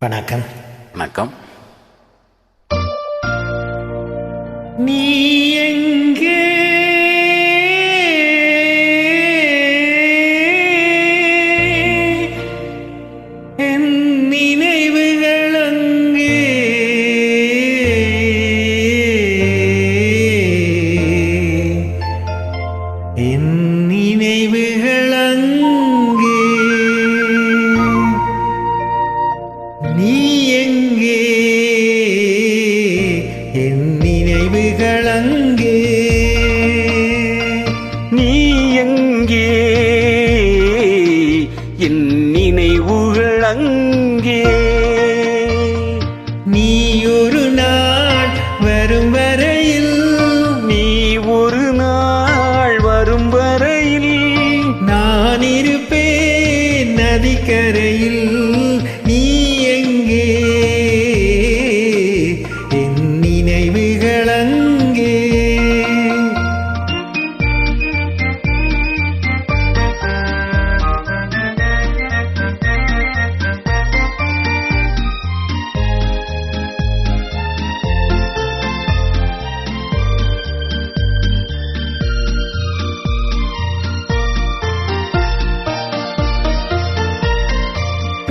வணக்கம். வணக்கம். நீ எங்கே? என் நினைவுகள் அங்கே. என் நினைவுகள் அங்கே. நீ எங்கே? என் நினைவுகள் அங்கே.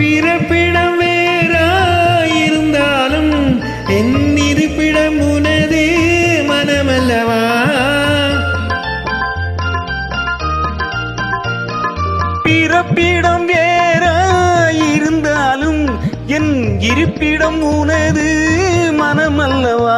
பிறப்பிடம் வேறாயிருந்தாலும் என் இருப்பிடம் உனது மனமல்லவா? பிறப்பிடம் வேறாயிருந்தாலும் என் இருப்பிடம் உனது மனமல்லவா?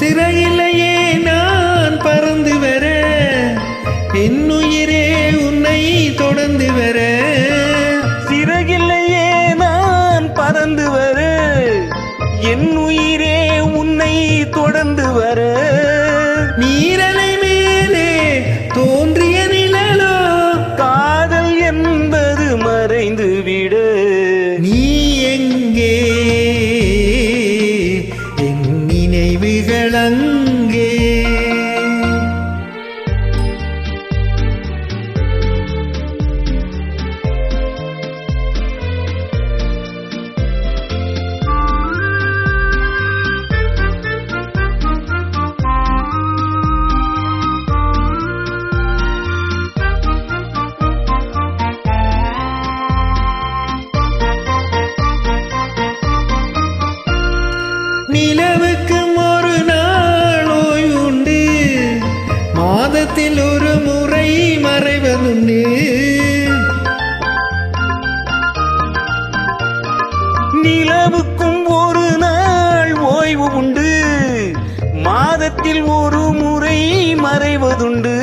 சிறையிலேயே நான் பறந்து வர என்னுயிரே உன்னை தொடர்ந்து வர. சிறகில்லையே நான் பறந்து வர என் உயிரே உன்னை தொடர்ந்து வர. நீரல் நிலவுக்கும் ஒரு நாள் ஓய்வு உண்டு. மாதத்தில் ஒரு முறை மறைவதுண்டு.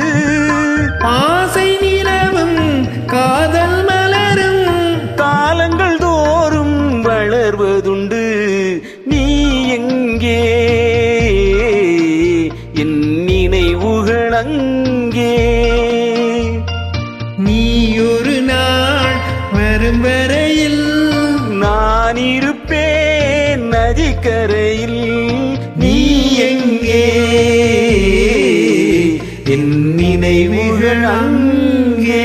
ஆசை நிலவும் காதல் மலரும். காலங்கள் தோறும் வளர்வதுண்டு. நீ எங்கே? என் நினைவுகள் அங்கே. நீ ஒரு நாள் வரும் வரையில் நதிக்கரையில் நீ எங்கே? என் நினைவுகள் அங்கே.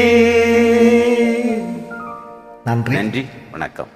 நன்றி. நன்றி. வணக்கம்.